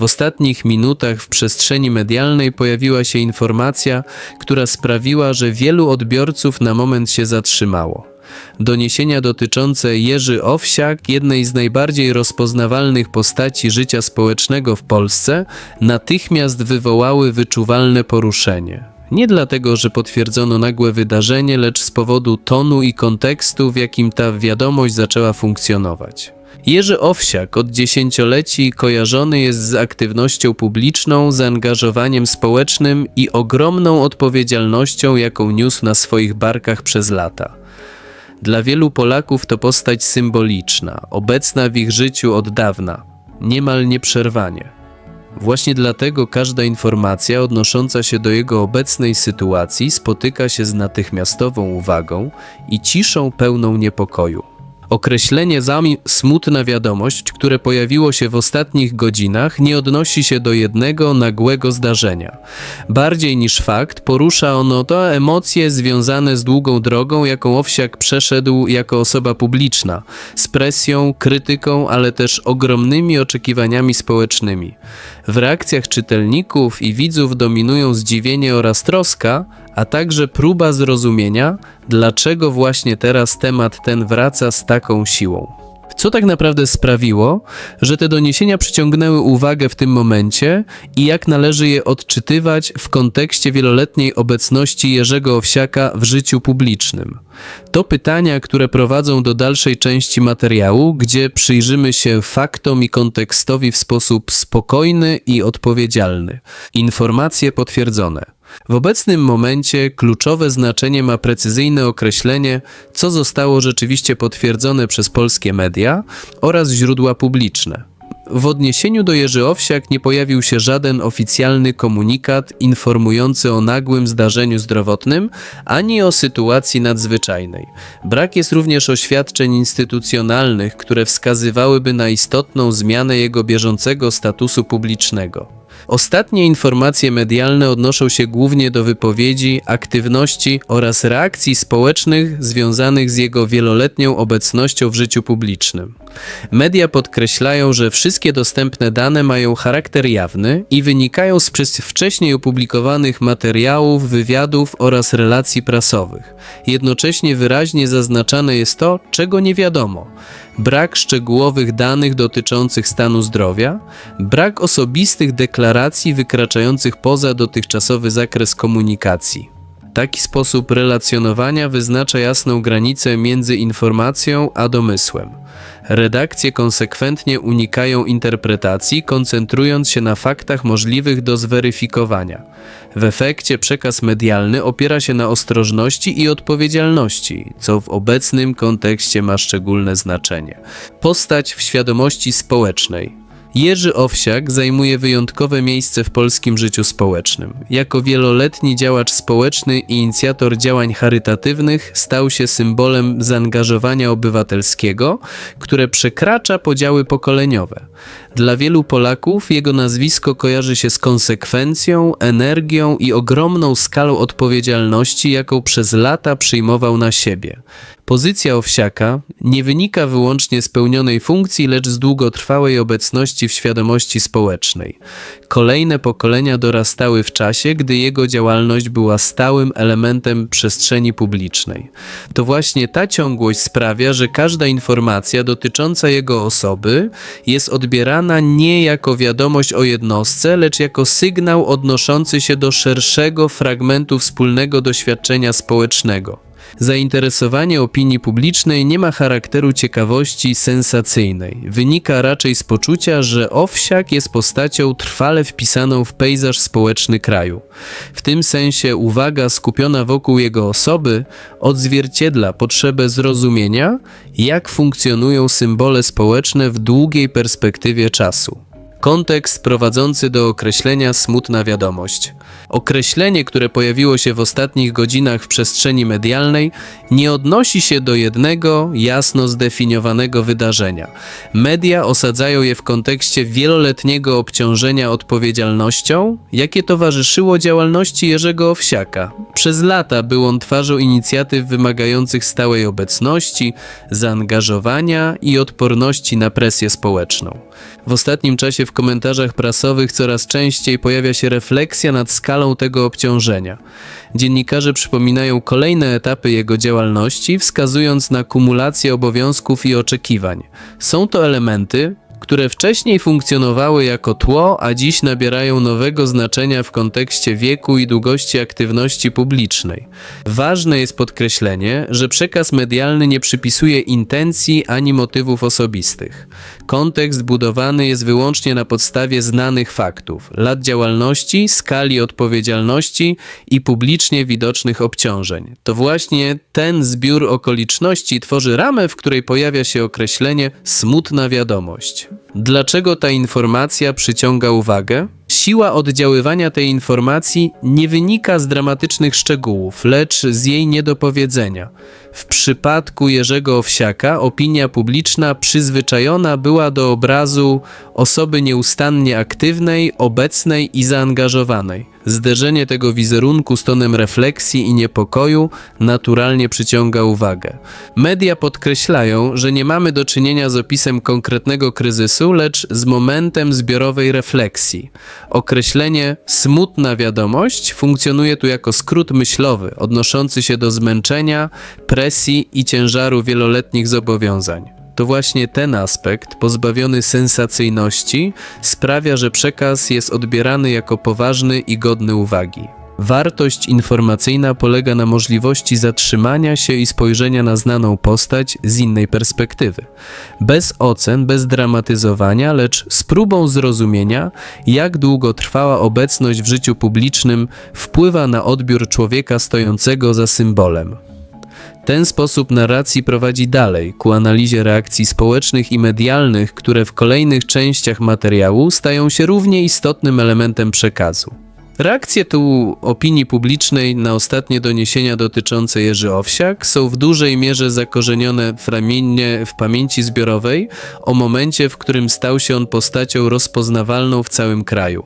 W ostatnich minutach w przestrzeni medialnej pojawiła się informacja, która sprawiła, że wielu odbiorców na moment się zatrzymało. Doniesienia dotyczące Jerzy Owsiak, jednej z najbardziej rozpoznawalnych postaci życia społecznego w Polsce, natychmiast wywołały wyczuwalne poruszenie. Nie dlatego, że potwierdzono nagłe wydarzenie, lecz z powodu tonu i kontekstu, w jakim ta wiadomość zaczęła funkcjonować. Jerzy Owsiak od dziesięcioleci kojarzony jest z aktywnością publiczną, zaangażowaniem społecznym i ogromną odpowiedzialnością, jaką niósł na swoich barkach przez lata. Dla wielu Polaków to postać symboliczna, obecna w ich życiu od dawna, niemal nieprzerwanie. Właśnie dlatego każda informacja odnosząca się do jego obecnej sytuacji spotyka się z natychmiastową uwagą i ciszą pełną niepokoju. Określenie zami smutna wiadomość, które pojawiło się w ostatnich godzinach, nie odnosi się do jednego nagłego zdarzenia. Bardziej niż fakt, porusza ono to emocje związane z długą drogą, jaką Owsiak przeszedł jako osoba publiczna, z presją, krytyką, ale też ogromnymi oczekiwaniami społecznymi. W reakcjach czytelników i widzów dominują zdziwienie oraz troska, a także próba zrozumienia, dlaczego właśnie teraz temat ten wraca z taką siłą. Co tak naprawdę sprawiło, że te doniesienia przyciągnęły uwagę w tym momencie i jak należy je odczytywać w kontekście wieloletniej obecności Jerzego Owsiaka w życiu publicznym? To pytania, które prowadzą do dalszej części materiału, gdzie przyjrzymy się faktom i kontekstowi w sposób spokojny i odpowiedzialny. Informacje potwierdzone. W obecnym momencie kluczowe znaczenie ma precyzyjne określenie, co zostało rzeczywiście potwierdzone przez polskie media oraz źródła publiczne. W odniesieniu do Jerzy Owsiak nie pojawił się żaden oficjalny komunikat informujący o nagłym zdarzeniu zdrowotnym ani o sytuacji nadzwyczajnej. Brak jest również oświadczeń instytucjonalnych, które wskazywałyby na istotną zmianę jego bieżącego statusu publicznego. Ostatnie informacje medialne odnoszą się głównie do wypowiedzi, aktywności oraz reakcji społecznych związanych z jego wieloletnią obecnością w życiu publicznym. Media podkreślają, że wszystkie dostępne dane mają charakter jawny i wynikają z wcześniej opublikowanych materiałów, wywiadów oraz relacji prasowych. Jednocześnie wyraźnie zaznaczane jest to, czego nie wiadomo. Brak szczegółowych danych dotyczących stanu zdrowia, brak osobistych deklaracji wykraczających poza dotychczasowy zakres komunikacji. Taki sposób relacjonowania wyznacza jasną granicę między informacją a domysłem. Redakcje konsekwentnie unikają interpretacji, koncentrując się na faktach możliwych do zweryfikowania. W efekcie przekaz medialny opiera się na ostrożności i odpowiedzialności, co w obecnym kontekście ma szczególne znaczenie. Postać w świadomości społecznej. Jerzy Owsiak zajmuje wyjątkowe miejsce w polskim życiu społecznym. Jako wieloletni działacz społeczny i inicjator działań charytatywnych stał się symbolem zaangażowania obywatelskiego, które przekracza podziały pokoleniowe. Dla wielu Polaków jego nazwisko kojarzy się z konsekwencją, energią i ogromną skalą odpowiedzialności, jaką przez lata przyjmował na siebie. Pozycja Owsiaka nie wynika wyłącznie z pełnionej funkcji, lecz z długotrwałej obecności w świadomości społecznej. Kolejne pokolenia dorastały w czasie, gdy jego działalność była stałym elementem przestrzeni publicznej. To właśnie ta ciągłość sprawia, że każda informacja dotycząca jego osoby jest odbierana nie jako wiadomość o jednostce, lecz jako sygnał odnoszący się do szerszego fragmentu wspólnego doświadczenia społecznego. Zainteresowanie opinii publicznej nie ma charakteru ciekawości sensacyjnej. Wynika raczej z poczucia, że Owsiak jest postacią trwale wpisaną w pejzaż społeczny kraju. W tym sensie uwaga skupiona wokół jego osoby odzwierciedla potrzebę zrozumienia, jak funkcjonują symbole społeczne w długiej perspektywie czasu. Kontekst prowadzący do określenia smutna wiadomość. Określenie, które pojawiło się w ostatnich godzinach w przestrzeni medialnej, nie odnosi się do jednego jasno zdefiniowanego wydarzenia. Media osadzają je w kontekście wieloletniego obciążenia odpowiedzialnością, jakie towarzyszyło działalności Jerzego Owsiaka. Przez lata był on twarzą inicjatyw wymagających stałej obecności, zaangażowania i odporności na presję społeczną. W ostatnim czasie w komentarzach prasowych coraz częściej pojawia się refleksja nad skalą tego obciążenia. Dziennikarze przypominają kolejne etapy jego działalności, wskazując na kumulację obowiązków i oczekiwań. Są to elementy, które wcześniej funkcjonowały jako tło, a dziś nabierają nowego znaczenia w kontekście wieku i długości aktywności publicznej. Ważne jest podkreślenie, że przekaz medialny nie przypisuje intencji ani motywów osobistych. Kontekst budowany jest wyłącznie na podstawie znanych faktów, lat działalności, skali odpowiedzialności i publicznie widocznych obciążeń. To właśnie ten zbiór okoliczności tworzy ramę, w której pojawia się określenie smutna wiadomość. Dlaczego ta informacja przyciąga uwagę? Siła oddziaływania tej informacji nie wynika z dramatycznych szczegółów, lecz z jej niedopowiedzenia. W przypadku Jerzego Owsiaka opinia publiczna przyzwyczajona była do obrazu osoby nieustannie aktywnej, obecnej i zaangażowanej. Zderzenie tego wizerunku z tonem refleksji i niepokoju naturalnie przyciąga uwagę. Media podkreślają, że nie mamy do czynienia z opisem konkretnego kryzysu, lecz z momentem zbiorowej refleksji. Określenie smutna wiadomość funkcjonuje tu jako skrót myślowy odnoszący się do zmęczenia, presji i ciężaru wieloletnich zobowiązań. To właśnie ten aspekt, pozbawiony sensacyjności, sprawia, że przekaz jest odbierany jako poważny i godny uwagi. Wartość informacyjna polega na możliwości zatrzymania się i spojrzenia na znaną postać z innej perspektywy. Bez ocen, bez dramatyzowania, lecz z próbą zrozumienia, jak długo trwała obecność w życiu publicznym wpływa na odbiór człowieka stojącego za symbolem. Ten sposób narracji prowadzi dalej ku analizie reakcji społecznych i medialnych, które w kolejnych częściach materiału stają się równie istotnym elementem przekazu. Reakcje tu opinii publicznej na ostatnie doniesienia dotyczące Jerzy Owsiak są w dużej mierze zakorzenione w ramiennie w pamięci zbiorowej o momencie, w którym stał się on postacią rozpoznawalną w całym kraju.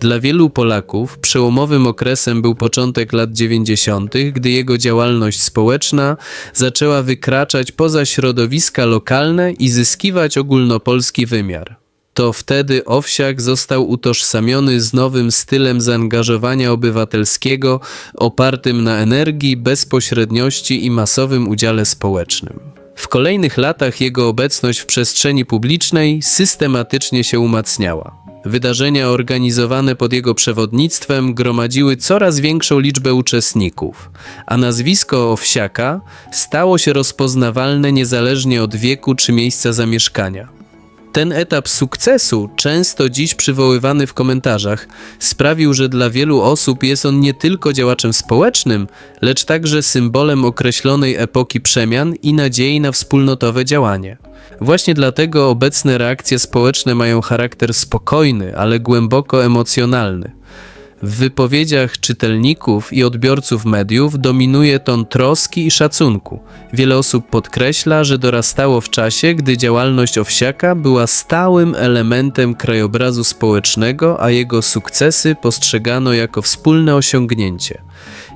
Dla wielu Polaków przełomowym okresem był początek lat 90., gdy jego działalność społeczna zaczęła wykraczać poza środowiska lokalne i zyskiwać ogólnopolski wymiar. To wtedy Owsiak został utożsamiony z nowym stylem zaangażowania obywatelskiego opartym na energii, bezpośredniości i masowym udziale społecznym. W kolejnych latach jego obecność w przestrzeni publicznej systematycznie się umacniała. Wydarzenia organizowane pod jego przewodnictwem gromadziły coraz większą liczbę uczestników, a nazwisko Owsiaka stało się rozpoznawalne niezależnie od wieku czy miejsca zamieszkania. Ten etap sukcesu, często dziś przywoływany w komentarzach, sprawił, że dla wielu osób jest on nie tylko działaczem społecznym, lecz także symbolem określonej epoki przemian i nadziei na wspólnotowe działanie. Właśnie dlatego obecne reakcje społeczne mają charakter spokojny, ale głęboko emocjonalny. W wypowiedziach czytelników i odbiorców mediów dominuje ton troski i szacunku. Wiele osób podkreśla, że dorastało w czasie, gdy działalność owsiaka była stałym elementem krajobrazu społecznego, a jego sukcesy postrzegano jako wspólne osiągnięcie.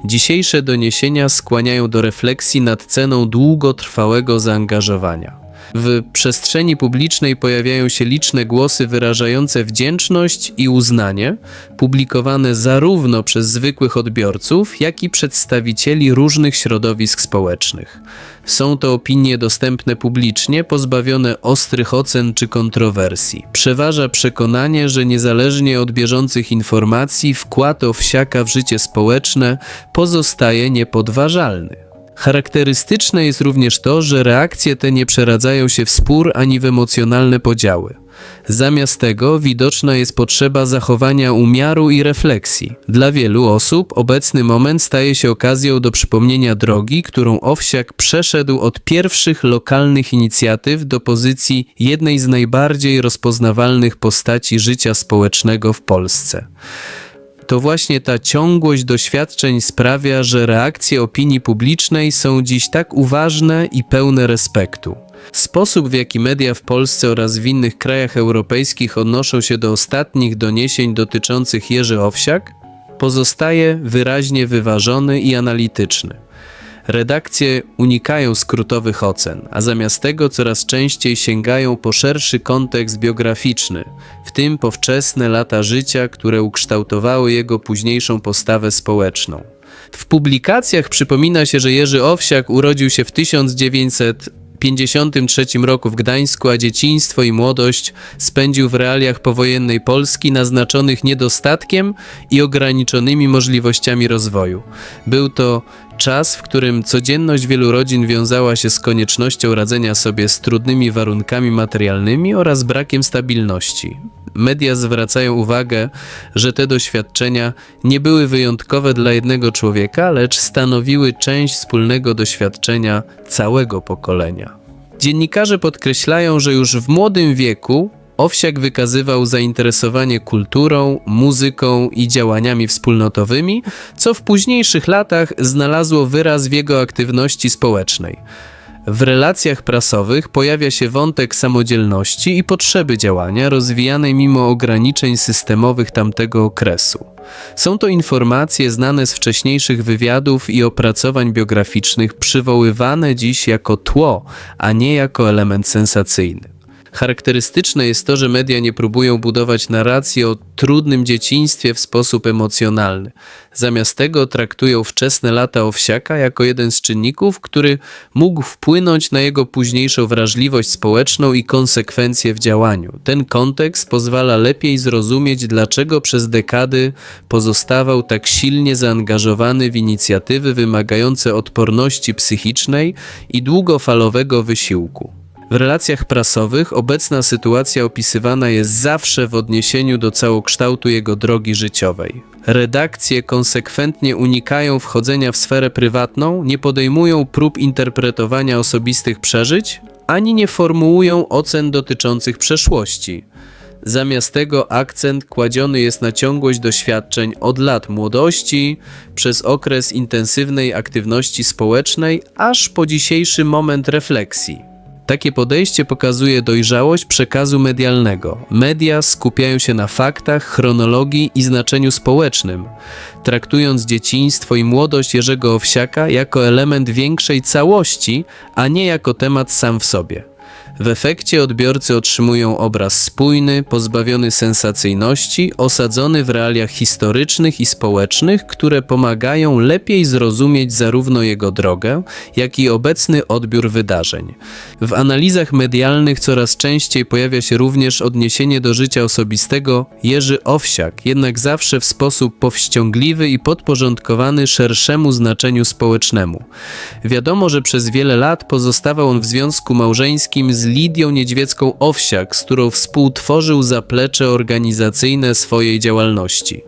Dzisiejsze doniesienia skłaniają do refleksji nad ceną długotrwałego zaangażowania. W przestrzeni publicznej pojawiają się liczne głosy wyrażające wdzięczność i uznanie, publikowane zarówno przez zwykłych odbiorców, jak i przedstawicieli różnych środowisk społecznych. Są to opinie dostępne publicznie, pozbawione ostrych ocen czy kontrowersji. Przeważa przekonanie, że niezależnie od bieżących informacji, wkład owsiaka w życie społeczne pozostaje niepodważalny. Charakterystyczne jest również to, że reakcje te nie przeradzają się w spór ani w emocjonalne podziały. Zamiast tego widoczna jest potrzeba zachowania umiaru i refleksji. Dla wielu osób obecny moment staje się okazją do przypomnienia drogi, którą Owsiak przeszedł od pierwszych lokalnych inicjatyw do pozycji jednej z najbardziej rozpoznawalnych postaci życia społecznego w Polsce to właśnie ta ciągłość doświadczeń sprawia, że reakcje opinii publicznej są dziś tak uważne i pełne respektu. Sposób, w jaki media w Polsce oraz w innych krajach europejskich odnoszą się do ostatnich doniesień dotyczących Jerzy Owsiak, pozostaje wyraźnie wyważony i analityczny. Redakcje unikają skrótowych ocen, a zamiast tego coraz częściej sięgają po szerszy kontekst biograficzny, w tym po wczesne lata życia, które ukształtowały jego późniejszą postawę społeczną. W publikacjach przypomina się, że Jerzy Owsiak urodził się w 1953 roku w Gdańsku, a dzieciństwo i młodość spędził w realiach powojennej Polski naznaczonych niedostatkiem i ograniczonymi możliwościami rozwoju. Był to czas, w którym codzienność wielu rodzin wiązała się z koniecznością radzenia sobie z trudnymi warunkami materialnymi oraz brakiem stabilności. Media zwracają uwagę, że te doświadczenia nie były wyjątkowe dla jednego człowieka, lecz stanowiły część wspólnego doświadczenia całego pokolenia. Dziennikarze podkreślają, że już w młodym wieku Owsiak wykazywał zainteresowanie kulturą, muzyką i działaniami wspólnotowymi, co w późniejszych latach znalazło wyraz w jego aktywności społecznej. W relacjach prasowych pojawia się wątek samodzielności i potrzeby działania rozwijanej mimo ograniczeń systemowych tamtego okresu. Są to informacje znane z wcześniejszych wywiadów i opracowań biograficznych, przywoływane dziś jako tło, a nie jako element sensacyjny. Charakterystyczne jest to, że media nie próbują budować narracji o trudnym dzieciństwie w sposób emocjonalny. Zamiast tego traktują wczesne lata Owsiaka jako jeden z czynników, który mógł wpłynąć na jego późniejszą wrażliwość społeczną i konsekwencje w działaniu. Ten kontekst pozwala lepiej zrozumieć, dlaczego przez dekady pozostawał tak silnie zaangażowany w inicjatywy wymagające odporności psychicznej i długofalowego wysiłku. W relacjach prasowych obecna sytuacja opisywana jest zawsze w odniesieniu do całokształtu jego drogi życiowej. Redakcje konsekwentnie unikają wchodzenia w sferę prywatną, nie podejmują prób interpretowania osobistych przeżyć, ani nie formułują ocen dotyczących przeszłości. Zamiast tego akcent kładziony jest na ciągłość doświadczeń od lat młodości, przez okres intensywnej aktywności społecznej, aż po dzisiejszy moment refleksji. Takie podejście pokazuje dojrzałość przekazu medialnego. Media skupiają się na faktach, chronologii i znaczeniu społecznym, traktując dzieciństwo i młodość Jerzego Owsiaka jako element większej całości, a nie jako temat sam w sobie. W efekcie odbiorcy otrzymują obraz spójny, pozbawiony sensacyjności, osadzony w realiach historycznych i społecznych, które pomagają lepiej zrozumieć zarówno jego drogę, jak i obecny odbiór wydarzeń. W analizach medialnych coraz częściej pojawia się również odniesienie do życia osobistego Jerzy Owsiak, jednak zawsze w sposób powściągliwy i podporządkowany szerszemu znaczeniu społecznemu. Wiadomo, że przez wiele lat pozostawał on w związku małżeńskim z Lidią Niedźwiecką Owsiak, z którą współtworzył zaplecze organizacyjne swojej działalności.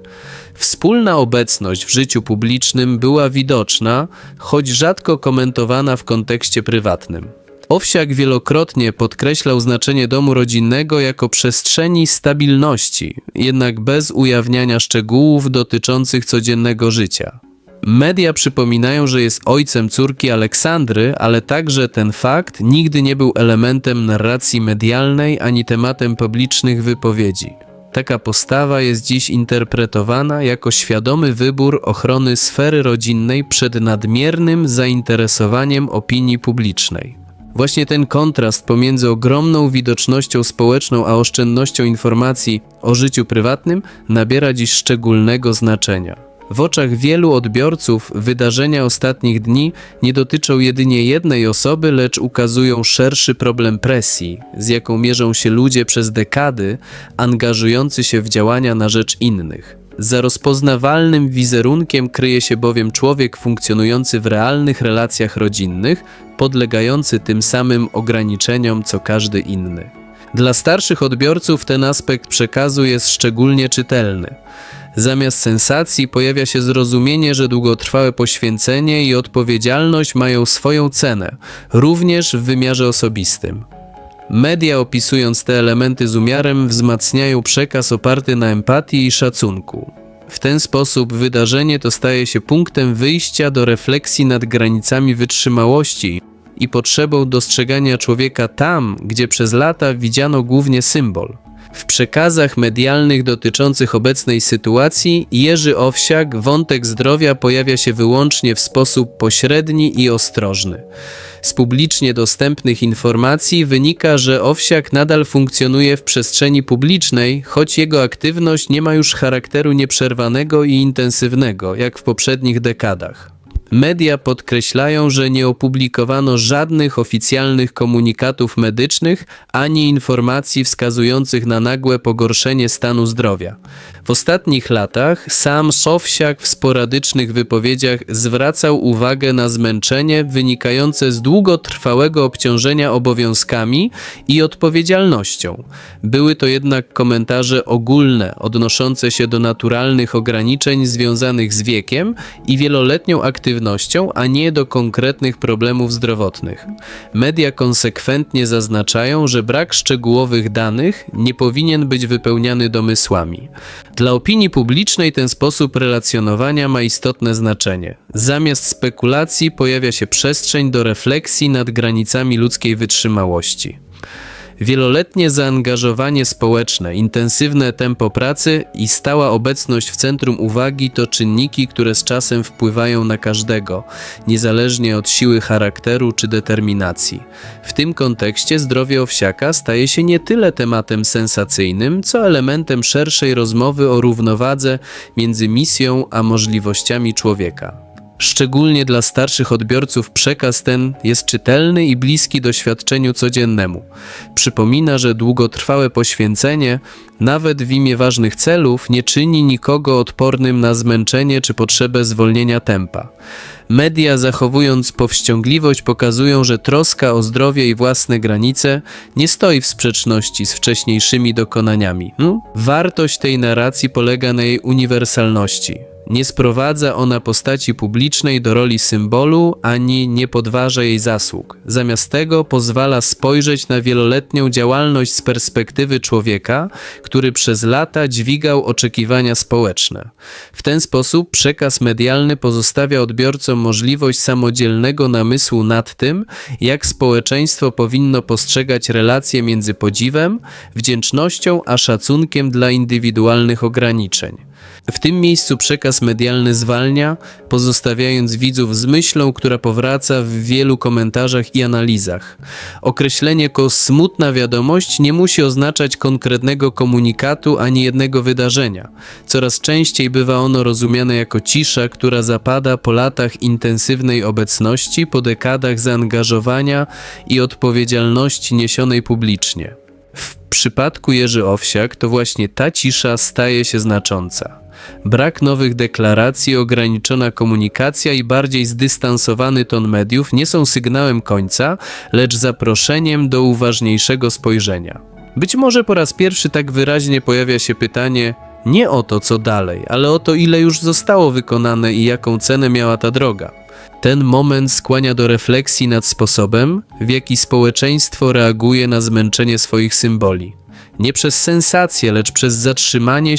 Wspólna obecność w życiu publicznym była widoczna, choć rzadko komentowana w kontekście prywatnym. Owsiak wielokrotnie podkreślał znaczenie domu rodzinnego jako przestrzeni stabilności, jednak bez ujawniania szczegółów dotyczących codziennego życia. Media przypominają, że jest ojcem córki Aleksandry, ale także ten fakt nigdy nie był elementem narracji medialnej ani tematem publicznych wypowiedzi. Taka postawa jest dziś interpretowana jako świadomy wybór ochrony sfery rodzinnej przed nadmiernym zainteresowaniem opinii publicznej. Właśnie ten kontrast pomiędzy ogromną widocznością społeczną a oszczędnością informacji o życiu prywatnym nabiera dziś szczególnego znaczenia. W oczach wielu odbiorców wydarzenia ostatnich dni nie dotyczą jedynie jednej osoby, lecz ukazują szerszy problem presji, z jaką mierzą się ludzie przez dekady, angażujący się w działania na rzecz innych. Za rozpoznawalnym wizerunkiem kryje się bowiem człowiek funkcjonujący w realnych relacjach rodzinnych, podlegający tym samym ograniczeniom co każdy inny. Dla starszych odbiorców ten aspekt przekazu jest szczególnie czytelny. Zamiast sensacji pojawia się zrozumienie, że długotrwałe poświęcenie i odpowiedzialność mają swoją cenę, również w wymiarze osobistym. Media opisując te elementy z umiarem wzmacniają przekaz oparty na empatii i szacunku. W ten sposób wydarzenie to staje się punktem wyjścia do refleksji nad granicami wytrzymałości i potrzebą dostrzegania człowieka tam, gdzie przez lata widziano głównie symbol. W przekazach medialnych dotyczących obecnej sytuacji Jerzy Owsiak wątek zdrowia pojawia się wyłącznie w sposób pośredni i ostrożny. Z publicznie dostępnych informacji wynika, że Owsiak nadal funkcjonuje w przestrzeni publicznej, choć jego aktywność nie ma już charakteru nieprzerwanego i intensywnego, jak w poprzednich dekadach. Media podkreślają, że nie opublikowano żadnych oficjalnych komunikatów medycznych ani informacji wskazujących na nagłe pogorszenie stanu zdrowia. W ostatnich latach sam Szowsiak w sporadycznych wypowiedziach zwracał uwagę na zmęczenie wynikające z długotrwałego obciążenia obowiązkami i odpowiedzialnością. Były to jednak komentarze ogólne, odnoszące się do naturalnych ograniczeń związanych z wiekiem i wieloletnią aktywnością, a nie do konkretnych problemów zdrowotnych. Media konsekwentnie zaznaczają, że brak szczegółowych danych nie powinien być wypełniany domysłami. Dla opinii publicznej ten sposób relacjonowania ma istotne znaczenie. Zamiast spekulacji pojawia się przestrzeń do refleksji nad granicami ludzkiej wytrzymałości. Wieloletnie zaangażowanie społeczne, intensywne tempo pracy i stała obecność w centrum uwagi to czynniki, które z czasem wpływają na każdego, niezależnie od siły charakteru czy determinacji. W tym kontekście zdrowie owsiaka staje się nie tyle tematem sensacyjnym, co elementem szerszej rozmowy o równowadze między misją a możliwościami człowieka. Szczególnie dla starszych odbiorców przekaz ten jest czytelny i bliski doświadczeniu codziennemu. Przypomina, że długotrwałe poświęcenie, nawet w imię ważnych celów, nie czyni nikogo odpornym na zmęczenie czy potrzebę zwolnienia tempa. Media, zachowując powściągliwość, pokazują, że troska o zdrowie i własne granice nie stoi w sprzeczności z wcześniejszymi dokonaniami. Hmm? Wartość tej narracji polega na jej uniwersalności. Nie sprowadza ona postaci publicznej do roli symbolu, ani nie podważa jej zasług. Zamiast tego pozwala spojrzeć na wieloletnią działalność z perspektywy człowieka, który przez lata dźwigał oczekiwania społeczne. W ten sposób przekaz medialny pozostawia odbiorcom możliwość samodzielnego namysłu nad tym, jak społeczeństwo powinno postrzegać relacje między podziwem, wdzięcznością a szacunkiem dla indywidualnych ograniczeń. W tym miejscu przekaz medialny zwalnia, pozostawiając widzów z myślą, która powraca w wielu komentarzach i analizach. Określenie jako smutna wiadomość nie musi oznaczać konkretnego komunikatu ani jednego wydarzenia. Coraz częściej bywa ono rozumiane jako cisza, która zapada po latach intensywnej obecności, po dekadach zaangażowania i odpowiedzialności niesionej publicznie. Przypadku Jerzy Owsiak to właśnie ta cisza staje się znacząca. Brak nowych deklaracji, ograniczona komunikacja i bardziej zdystansowany ton mediów nie są sygnałem końca, lecz zaproszeniem do uważniejszego spojrzenia. Być może po raz pierwszy tak wyraźnie pojawia się pytanie nie o to, co dalej, ale o to, ile już zostało wykonane i jaką cenę miała ta droga. Ten moment skłania do refleksji nad sposobem, w jaki społeczeństwo reaguje na zmęczenie swoich symboli. Nie przez sensację, lecz przez zatrzymanie się